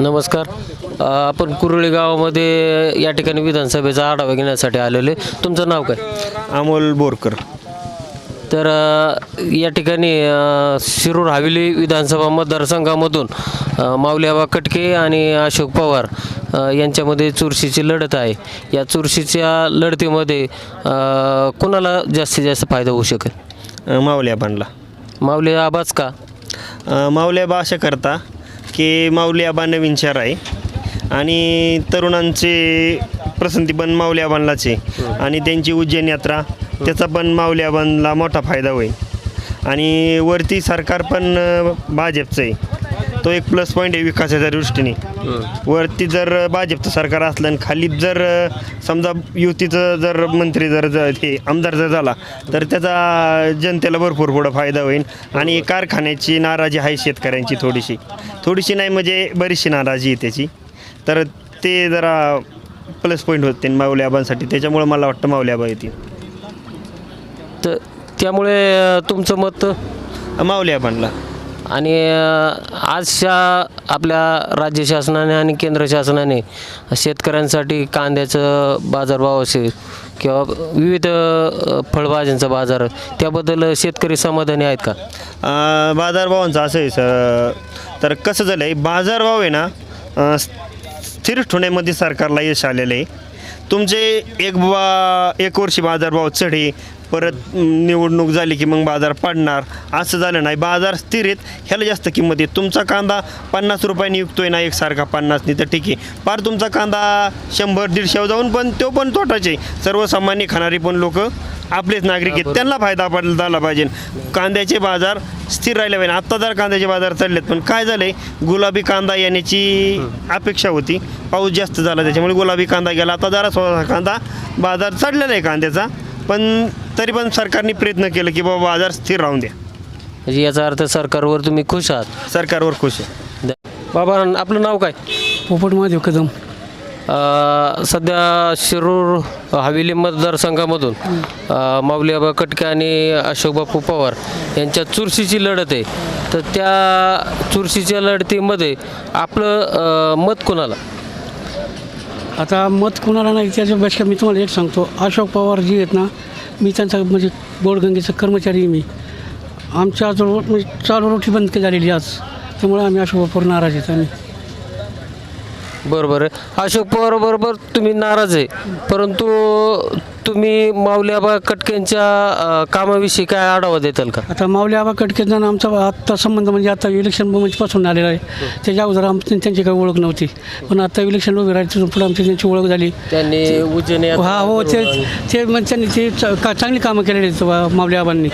नमस्कार. अ, आपण कुरळी गावामध्ये या ठिकाणी विधानसभेचा आढावा घेण्यासाठी आलेले तुमचं नाव काय? अमोल बोरकर. तर अ, या ठिकाणी अ, शिरूर हवेली विधानसभा मतदारसंघामधून अ, माऊलीआबा कटके आणि अशोक पवार अ, यांच्यामध्ये चुरशीची लढत आहे. या चुरशीच्या लढतीमध्ये अ, कुणाला जास्तीत जास्त फायदा होऊ शकेल? माऊल्या बांधला माऊली आबाच का? माऊल्या बा अशा करता. की माऊली आबा नवीन शहर आहे. आणि तरुणांचे प्रसंती पण माऊली आबांलाच आहे. आणि त्यांची उज्जैन यात्रा त्याचा पण माऊली आबांना मोठा फायदा होईल. आणि वरती सरकार पण भाजपचं आहे. तो एक प्लस पॉईंट आहे विकासाच्या दृष्टीने. वरती जर भाजपचं सरकार असलं आणि खाली जर समजा युतीचं जर मंत्री जर ज- हे आमदार जर झाला तर त्याचा जनतेला भरपूर पुढं फायदा होईल. आणि कारखान्याची नाराजी आहे शेतकऱ्यांची थोडीशी. थोडीशी नाही म्हणजे बरीचशी नाराजी आहे त्याची. तर ते जरा प्लस पॉईंट होते माऊली आबांसाठी. त्याच्यामुळे मला वाटतं माऊली आबा येतील. तर त्यामुळे अ, तुमचं मत? माऊली आबांना. आणि आजच्या आपल्या राज्य शासनाने आणि केंद्र शासनाने शेतकऱ्यांसाठी कांद्याचं बाजारभाव असेल किंवा विविध फळभाज्यांचा बाजार त्याबद्दल शेतकरी समाधानी आहेत का? बाजारभावांचं असं आहे सर. तर कसं झालं आहे बाजारभाव आहे ना स्थिर ठेवण्यामध्ये सरकारला यश आलेलं आहे. तुमचे एक बा एक वर्षी बाजारभाव चढे परत निवडणूक झाली की मग बाजार पडणार. असं झालं नाही. बाजार स्थिर आहेत. ह्याला जास्त किंमत आहे. तुमचा कांदा पन्नास रुपयाने विकतोय ना एकसारखा पन्नासनी तर ठीक आहे. पार तुमचा कांदा शंभर दीडशेवर जाऊन पण तो पण तोटाचे सर्वसामान्य खाणारी पण लोक आपलेच नागरिक आहेत. त्यांना फायदा पडला झाला पाहिजे. कांद्याचे बाजार स्थिर राहिले पाहिजे. आत्ता जर कांद्याचे बाजार चढलेत पण काय झालंय? गुलाबी कांदा येण्याची अपेक्षा होती. पाऊस जास्त झाला त्याच्यामुळे गुलाबी कांदा गेला. आता जरा थोडासा कांदा बाजार चढलेला आहे कांद्याचा. पण तरी पण सरकारने प्रयत्न केलं की बाबा बाजार स्थिर राहून द्या. म्हणजे याचा अर्थ सरकारवर तुम्ही खुश आहात? सरकारवर खुश आहे. द- बाबा आपलं नाव काय? पोपट महादेव कदम. अ, सध्या शिरूर हवेली मतदारसंघामधून अ, माऊली आबा कटके आणि अशोक बापू पवार यांच्या चुरशीची लढत आहे. तर त्या चुरशीच्या लढतीमध्ये आपलं अ, मत कोणाला? आता मत कुणाला नाही त्याच्यापेक्षा मी तुम्हाला एक सांगतो. अशोक पवार जी आहेत ना मी त्यांचा म्हणजे बोडगंगेचा कर्मचारी मी. आमच्या आजूबाजू म्हणजे चालू रोटी बंद झालेली आज. त्यामुळे आम्ही अशोक पवार नाराज आहेत आम्ही. बरोबर आहे अशोक पवार बरोबर तुम्ही नाराज आहे. परंतु तुम्ही माऊली आबा कटकेंच्या अ, कामाविषयी काय आढावा देताल का? आता माऊली आबा कटकेचा आमचा आत्ता संबंध म्हणजे आता इलेक्शनपासून आलेला आहे. त्याच्या अगोदर आमची त्यांची काही ओळख नव्हती. पण आता इलेक्शन उभे राहिले तिथून पुढे आमची त्यांची ओळख झाली. त्यांनी उज्जैन हा हो ते ते म्हणजे त्यांनी ते च- का चांगली कामं केलेली आहेत वा- माऊली आबांनी.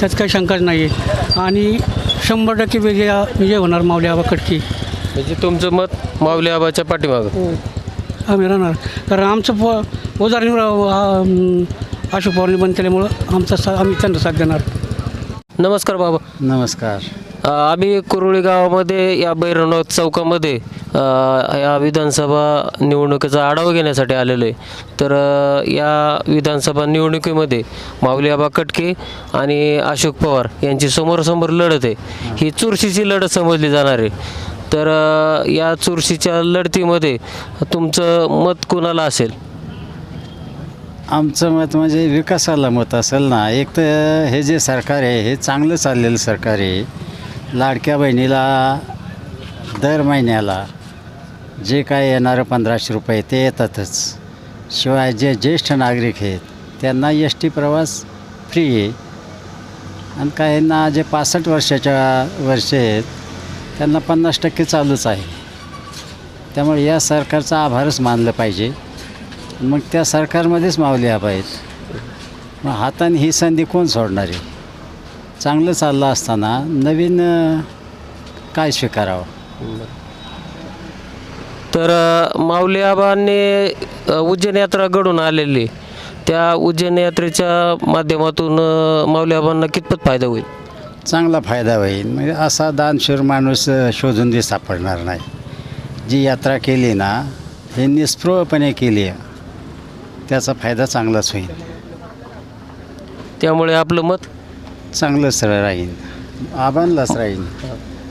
त्यात काही शंकाच नाही आहे आणि शंभर टक्के विजय विजय होणार माऊली आबा कटकी. म्हणजे तुमचं मत माऊली आबाच्या पाठीमागं? आम्ही राहणार. कारण आमचं प उदाहरण अशोक पवारने बंद केल्यामुळं आमचा सा आम्ही त्यांना साथ देणार. नमस्कार बाबा. नमस्कार. अ, आम्ही कुरुळी गावामध्ये या भैरवनाथ चौकामध्ये अ, या विधानसभा निवडणुकीचा आढावा घेण्यासाठी आलेलो आहे. तर अ, या विधानसभा निवडणुकीमध्ये माऊली आबा कटके आणि अशोक पवार यांची समोरासमोर लढत आहे. ही चुरशीची लढत समजली जाणार आहे. तर या चुरशीच्या लढतीमध्ये तुमचं मत कुणाला असेल? आमचं मत म्हणजे विकासाला मत असेल ना. एक तर हे जे सरकार आहे हे चांगलं चाललेलं सरकार आहे. लाडक्या बहिणीला दर महिन्याला जे काय येणारं पंधराशे रुपये ते येतातच. शिवाय जे ज्येष्ठ नागरिक आहेत त्यांना एस टी प्रवास फ्री आहे. आणि काहींना जे पासष्ट वर्षाच्या वर्षे आहेत त्यांना पन्नास टक्के चालूच आहे. त्यामुळे या सरकारचा आभारच मानलं पाहिजे. मग त्या सरकारमध्येच माऊली आबा आहेत. मग हाताने ही संधी कोण सोडणार आहे? चांगलं चाललं असताना नवीन काय स्वीकारावं? तर माऊली आबांनी उज्जैन यात्रा घडून आलेली. त्या उज्जैन यात्रेच्या माध्यमातून माऊली आबांना कितपत फायदा होईल? चांगला फायदा होईल. म्हणजे असा दानशूर माणूस शोधून दे सापडणार नाही. जी यात्रा केली ना हे निस्पृहपणे केली त्याचा फायदा चांगलाच होईल. त्यामुळे आपलं मत? चांगलंच राहील. आबांलाच राहील.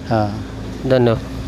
हां. धन्यवाद.